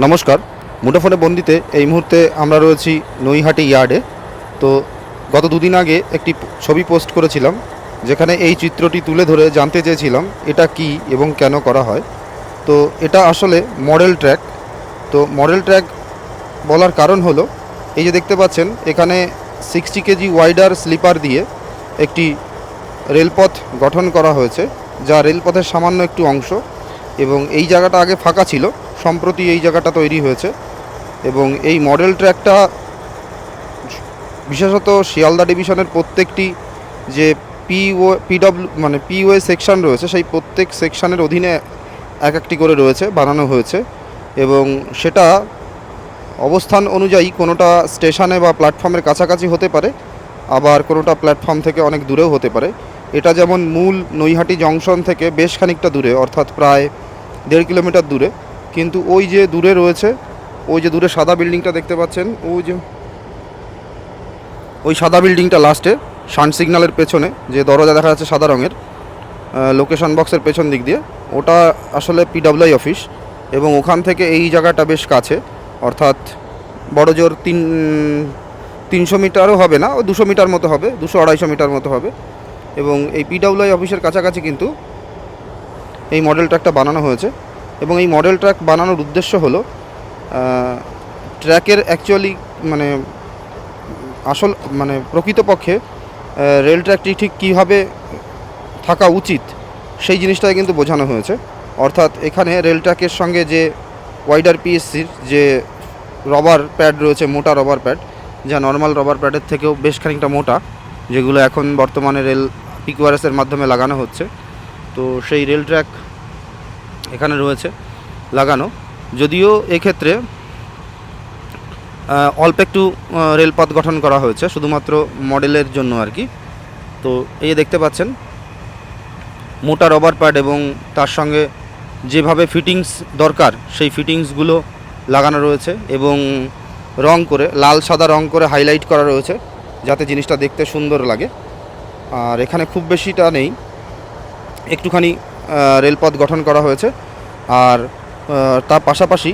নমস্কার, মুঠোফোনে বন্দিতে এই মুহূর্তে আমরা রয়েছি নৈহাটি ইয়ার্ডে। তো গত দুদিন আগে একটি ছবি পোস্ট করেছিলাম, যেখানে এই চিত্রটি তুলে ধরে জানতে চেয়েছিলাম, এটা কি এবং কেন করা হয়। তো এটা আসলে মডেল ট্র্যাক। তো মডেল ট্র্যাক বলার কারণ হলো, এই যে দেখতে পাচ্ছেন, এখানে সিক্সটি কেজি ওয়াইডার স্লিপার দিয়ে একটি রেলপথ গঠন করা হয়েছে, যা রেলপথের সামান্য একটু অংশ এবং এই জায়গাটা আগে ফাঁকা ছিল। সম্প্রতি এই জায়গাটা তৈরি হয়েছে এবং এই মডেল ট্র্যাকটা বিশেষত শিয়ালদা ডিভিশনের প্রত্যেকটি যে পিও পিডব্লিউ মানে পিওএ সেকশন রয়েছে, সেই প্রত্যেক সেকশনের অধীনে এক একটি করে রয়েছে, বানানো হয়েছে এবং সেটা অবস্থান অনুযায়ী কোনোটা স্টেশনে বা প্ল্যাটফর্মের কাছাকাছি হতে পারে, আবার কোনোটা প্ল্যাটফর্ম থেকে অনেক দূরেও হতে পারে। এটা যেমন মূল নৈহাটি জংশন থেকে বেশ খানিকটা দূরে, অর্থাৎ প্রায় দেড় কিলোমিটার দূরে। কিন্তু ওই যে দূরে রয়েছে, ওই যে দূরে সাদা বিল্ডিংটা দেখতে পাচ্ছেন, ওই যে ওই সাদা বিল্ডিংটা লাস্টে সান সিগন্যালের পেছনে, যে দরজা দেখা যাচ্ছে সাদা রঙের লোকেশন বক্সের পেছন দিক দিয়ে, ওটা আসলে পিডাব্লিউআই অফিস এবং ওখান থেকে এই জায়গাটা বেশ কাছে, অর্থাৎ বড় জোর তিন, তিনশো মিটারও হবে না, ওই দুশো মিটার মতো হবে, দুশো আড়াইশো মিটার মতো হবে এবং এই পিডাব্লিউআই অফিসের কাছাকাছি কিন্তু এই মডেলটা একটা বানানো হয়েছে। এবং এই মডেল ট্র্যাক বানানোর উদ্দেশ্য হলো ট্র্যাকের অ্যাকচুয়ালি মানে আসল মানে প্রকৃতপক্ষে রেল ট্র্যাকটি ঠিক কীভাবে থাকা উচিত সেই জিনিসটাই কিন্তু বোঝানো হয়েছে। অর্থাৎ এখানে রেল ট্র্যাকের সঙ্গে যে ওয়াইডার পিএসসির যে রবার প্যাড রয়েছে, মোটা রবার প্যাড যা নর্মাল রবার প্যাডের থেকেও বেশ খানিকটা মোটা, যেগুলো এখন বর্তমানে রেল পিকুয়ারএসের মাধ্যমে লাগানো হচ্ছে। তো সেই রেল ট্র্যাক এখানে রয়েছে লাগানো। যদিও এক্ষেত্রে অল্প একটু রেলপথ গঠন করা হয়েছে, শুধুমাত্র মডেলের জন্য আর কি। তো এই দেখতে পাচ্ছেন, মোটা রবার প্যাড এবং তার সঙ্গে যেভাবে ফিটিংস দরকার, সেই ফিটিংসগুলো লাগানো রয়েছে এবং রং করে, লাল, সাদা রং করে হাইলাইট করা রয়েছে, যাতে জিনিসটা দেখতে সুন্দর লাগে। আর এখানে খুব বেশিটা নেই। একটুখানি রেলপথ গঠন করা হয়েছে। আর তার পাশাপাশি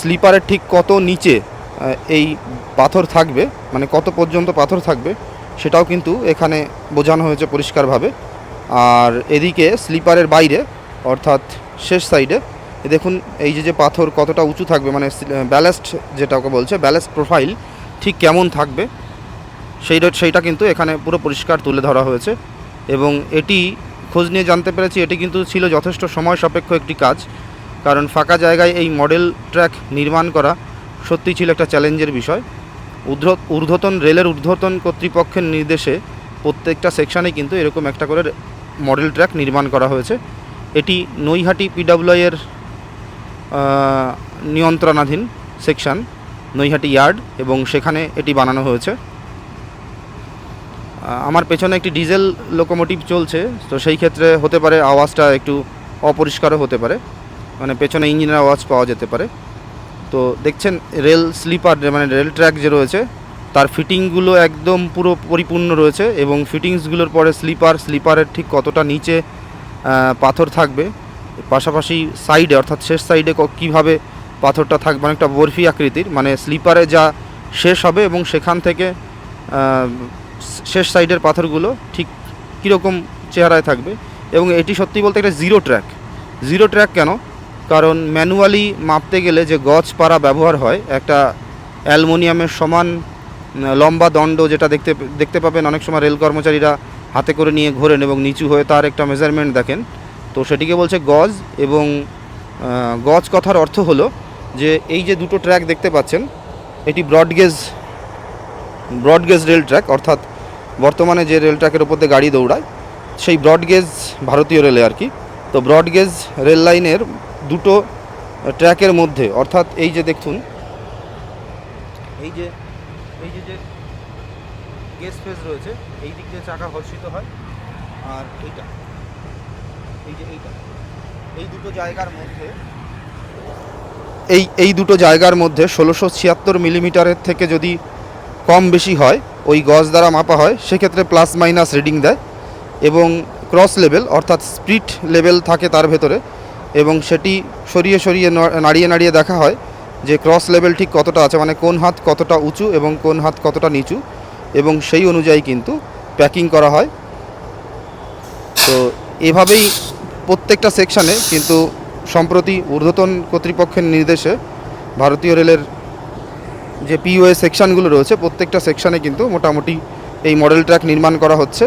স্লিপারের ঠিক কত নিচে এই পাথর থাকবে মানে কত পর্যন্ত পাথর থাকবে, সেটাও কিন্তু এখানে বোঝানো হয়েছে পরিষ্কারভাবে। আর এদিকে স্লিপারের বাইরে, অর্থাৎ শেষ সাইডে দেখুন, এই যে যে পাথর কতটা উঁচু থাকবে মানে ব্যালাস্ট যেটা ওকে বলছে, ব্যালাস্ট প্রোফাইল ঠিক কেমন থাকবে, সেইটা সেইটা কিন্তু এখানে পুরো পরিষ্কার তুলে ধরা হয়েছে। এবং এটি খোঁজ নিয়ে জানতে পেরেছি এটি কিন্তু ছিল যথেষ্ট সময় সাপেক্ষ একটি কাজ। কারণ ফাঁকা জায়গায় এই মডেল ট্র্যাক নির্মাণ করা সত্যি ছিল একটা চ্যালেঞ্জের বিষয়। ঊর্ধ্ব ঊর্ধ্বতন রেলের ঊর্ধ্বতন কর্তৃপক্ষের নির্দেশে প্রত্যেকটা সেকশানে কিন্তু এরকম একটা করে মডেল ট্র্যাক নির্মাণ করা হয়েছে। এটি নৈহাটি পিডাব্লিউআই এর আহ, নিয়ন্ত্রণাধীন সেকশন নৈহাটি ইয়ার্ড এবং সেখানে এটি বানানো হয়েছে। আমার পেছনে একটি ডিজেল লোকোমোটিভ চলছে, তো সেই ক্ষেত্রে হতে পারে আওয়াজটা একটু অপরিষ্কারও হতে পারে মানে পেছনে ইঞ্জিনের আওয়াজ পাওয়া যেতে পারে। তো দেখছেন, রেল স্লিপার মানে রেল ট্র্যাক যে রয়েছে, তার ফিটিংগুলো একদম পুরো পরিপূর্ণ রয়েছে এবং ফিটিংসগুলোর পরে স্লিপার, স্লিপারের ঠিক কতটা নিচে পাথর থাকবে, পাশাপাশি সাইডে, অর্থাৎ শেষ সাইডে কীভাবে পাথরটা থাকবে অনেকটা বরফি আকৃতির মানে স্লিপারে যা শেষ হবে এবং সেখান থেকে শেষ সাইডের পাথরগুলো ঠিক কীরকম চেহারায় থাকবে এবং এটি সত্যি বলতে একটা জিরো ট্র্যাক। জিরো ট্র্যাক কেন? কারণ ম্যানুয়ালি মাপতে গেলে যে গজ পাড়া ব্যবহার হয়, একটা অ্যালমোনিয়ামের সমান লম্বা দণ্ড যেটা দেখতে দেখতে পাবেন, অনেক সময় রেল কর্মচারীরা হাতে করে নিয়ে ঘোরেন এবং নিচু হয়ে তার একটা মেজারমেন্ট দেখেন। তো সেটিকে বলছে গজ এবং গজ কথার অর্থ হলো যে এই যে দুটো ট্র্যাক দেখতে পাচ্ছেন, এটি ব্রডগেজ ব্রডগেজ রেল ট্র্যাক, অর্থাৎ বর্তমানে যে রেল ট্র্যাকের উপর দিয়ে গাড়ি দৌড়ায় সেই ব্রডগেজ ভারতীয় রেলে আর কি। তো ব্রডগেজ রেল লাইনের দুটো ট্র্যাকের মধ্যে অর্থাৎ এই যে দেখুন এই যে এই যে যে গেজ স্পেস রয়েছে এই দিক দিয়ে চাকা ঘর্ষিত হয় আর এইটা এই যে এইটা এই দুটো জায়গার মধ্যে এই এই দুটো জায়গার মধ্যে ষোলোশো ছিয়াত্তর মিলিমিটারের থেকে যদি কম বেশি হয় ওই গজ দ্বারা মাপা হয়, সেক্ষেত্রে প্লাস মাইনাস রিডিং দেয় এবং ক্রস লেভেল অর্থাৎ স্প্রিট লেভেল থাকে তার ভেতরে এবং সেটি সরিয়ে সরিয়ে নাড়িয়ে নাড়িয়ে দেখা হয় যে ক্রস লেভেল ঠিক কতটা আছে মানে কোন হাত কতটা উঁচু এবং কোন হাত কতটা নিচু এবং সেই অনুযায়ী কিন্তু প্যাকিং করা হয়। তো এভাবেই প্রত্যেকটা সেকশানে কিন্তু সম্প্রতি ঊর্ধ্বতন কর্তৃপক্ষের নির্দেশে ভারতীয় রেলের যে পিওএ সেকশানগুলো রয়েছে প্রত্যেকটা সেকশানে কিন্তু মোটামুটি এই মডেল ট্র্যাক নির্মাণ করা হচ্ছে।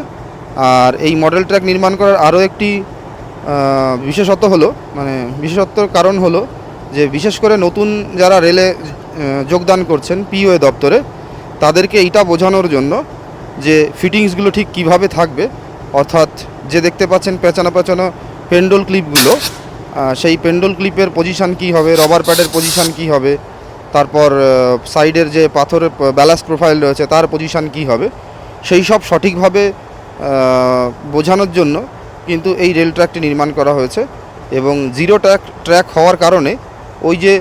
আর এই মডেল ট্র্যাক নির্মাণ করার আরও একটি আহ, বিশেষত্ব হলো মানে বিশেষত্বর কারণ হলো যে বিশেষ করে নতুন যারা রেলে যোগদান করছেন পিওএ দপ্তরে তাদেরকে এইটা বোঝানোর জন্য যে ফিটিংসগুলো ঠিক কীভাবে থাকবে অর্থাৎ যে দেখতে পাচ্ছেন পেঁচানো পেঁচানো পেন্ডল ক্লিপগুলো সেই পেন্ডল ক্লিপের পজিশান কী হবে রবার প্যাডের পজিশান কী হবে তারপর সাইডের যে পাথরের ব্যালান্স প্রোফাইল রয়েছে, তার পজিশান কী হবে? সেই সব সঠিকভাবে বোঝানোর জন্য কিন্তু এই রেল ট্র্যাকটি নির্মাণ করা হয়েছে এবং জিরো ট্র্যাক ট্র্যাক হওয়ার কারণে ওই যে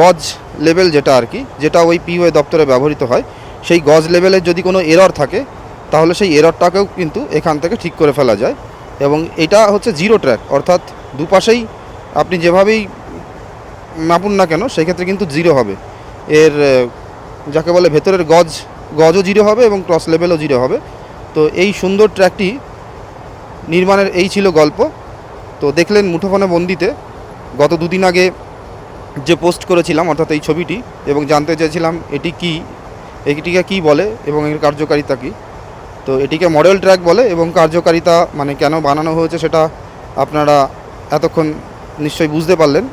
গজ লেভেল যেটা আর কি, যেটা ওই পিওএ দপ্তরে ব্যবহৃত হয়, সেই গজ লেভেলের যদি কোনো এরর থাকে, তাহলে সেই এররটাকেও কিন্তু এখান থেকে ঠিক করে ফেলা যায় এবং এটা হচ্ছে জিরো ট্র্যাক অর্থাৎ দুপাশেই আপনি যেভাবেই মাপুন না কেন, সেক্ষেত্রে কিন্তু জিরো হবে। এর যাকে বলে ভেতরের গজ, গজও জিরো হবে এবং ক্রস লেভেলও জিরো হবে। তো এই সুন্দর ট্র্যাকটি নির্মাণের এই ছিল গল্প। তো দেখলেন মুঠোফোনে বন্দিতে, গত দুদিন আগে যে পোস্ট করেছিলাম, অর্থাৎ এই ছবিটি, এবং জানতে চেয়েছিলাম এটি কি, এটিকে কি বলে এবং এর কার্যকারিতা কী। তো এটিকে মডেল ট্র্যাক বলে এবং কার্যকারিতা মানে কেন বানানো হয়েছে সেটা আপনারা এতক্ষণ নিশ্চয়ই বুঝতে পারলেন।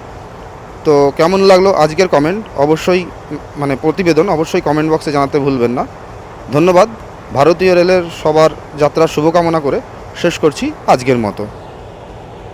তো কেমন লাগল আজকের কমেন্ট অবশ্যই মানে প্রতিবেদন অবশ্যই কমেন্ট বক্সে জানাতে ভুলবেন না। ধন্যবাদ। ভারতীয় রেলের সবার যাত্রার শুভকামনা করে শেষ করছি আজকের মতো।